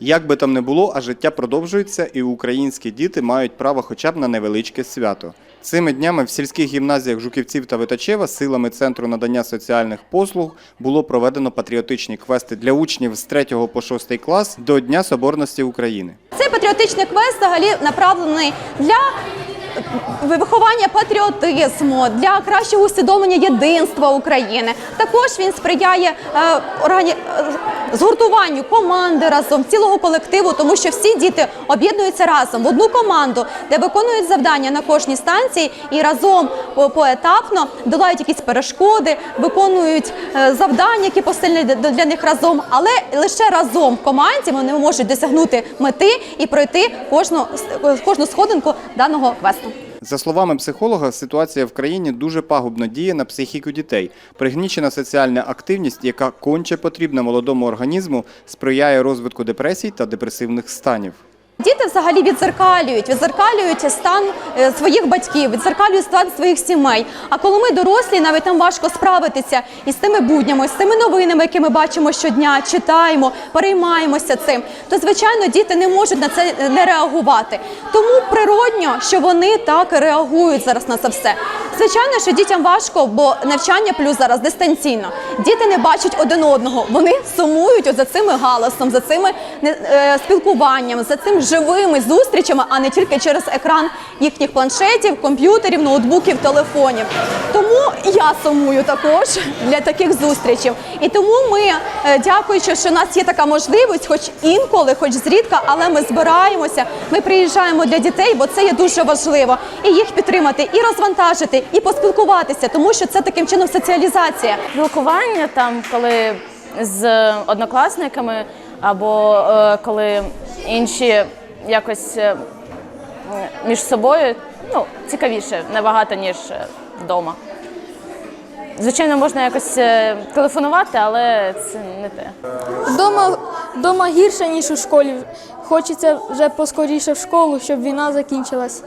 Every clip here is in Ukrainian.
Як би там не було, а життя продовжується, і українські діти мають право хоча б на невеличке свято. Цими днями в сільських гімназіях Жуківців та Витачева силами Центру надання соціальних послуг було проведено патріотичні квести для учнів з 3 по 6 клас до Дня Соборності України. Цей патріотичний квест взагалі направлений для виховання патріотизму, для кращого усвідомлення єдинства України. Також він сприяє е, органі... е, згуртуванню команди разом, цілого колективу, тому що всі діти об'єднуються разом в одну команду, де виконують завдання на кожній станції і разом по- поетапно долають якісь перешкоди, виконують е, завдання, які посильні для них разом, але лише разом в команді вони можуть досягнути мети і пройти кожну, кожну сходинку даного квесту. За словами психолога, ситуація в країні дуже пагубно діє на психіку дітей. Пригнічена соціальна активність, яка конче потрібна молодому організму, сприяє розвитку депресій та депресивних станів. Діти взагалі відзеркалюють, відзеркалюють стан е, своїх батьків, відзеркалюють стан своїх сімей. А коли ми дорослі, навіть нам важко справитися із тими буднями, з тими новинами, які ми бачимо щодня, читаємо, переймаємося цим, то звичайно діти не можуть на це е, не реагувати. Тому природньо, що вони так реагують зараз на це все. Звичайно, що дітям важко, бо навчання плюс зараз дистанційно. Діти не бачать один одного. Вони сумують за цими галасом, за цими е, спілкуванням, за цим живими зустрічами, а не тільки через екран їхніх планшетів, комп'ютерів, ноутбуків, телефонів. Тому я сумую також для таких зустрічей. І тому ми, е, дякуючи, що у нас є така можливість, хоч інколи, хоч зрідка, але ми збираємося, ми приїжджаємо для дітей, бо це є дуже важливо. І їх підтримати, і розвантажити, і поспілкуватися, тому що це таким чином соціалізація. спілкування там, коли з однокласниками, або е, коли інші якось е, між собою ну, цікавіше набагато, ніж е, вдома. Звичайно, можна якось е, телефонувати, але це не те. Дома, дома гірше, ніж у школі. Хочеться вже поскоріше в школу, щоб війна закінчилась.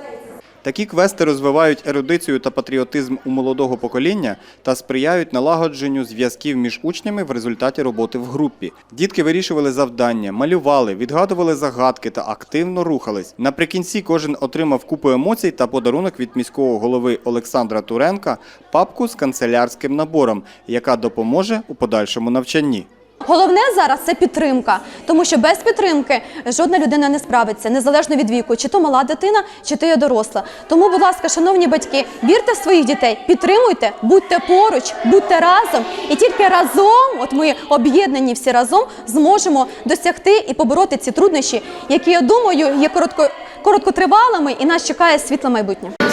Такі квести розвивають ерудицію та патріотизм у молодого покоління та сприяють налагодженню зв'язків між учнями в результаті роботи в групі. Дітки вирішували завдання, малювали, відгадували загадки та активно рухались. Наприкінці кожен отримав купу емоцій та подарунок від міського голови Олександра Туренка папку з канцелярським набором, яка допоможе у подальшому навчанні. Головне зараз це підтримка, тому що без підтримки жодна людина не справиться, незалежно від віку, чи то мала дитина, чи то є доросла. Тому, будь ласка, шановні батьки, вірте в своїх дітей, підтримуйте, будьте поруч, будьте разом, і тільки разом, от ми об'єднані всі разом, зможемо досягти і побороти ці труднощі, які я думаю є коротко, короткотривалими, і нас чекає світле майбутнє.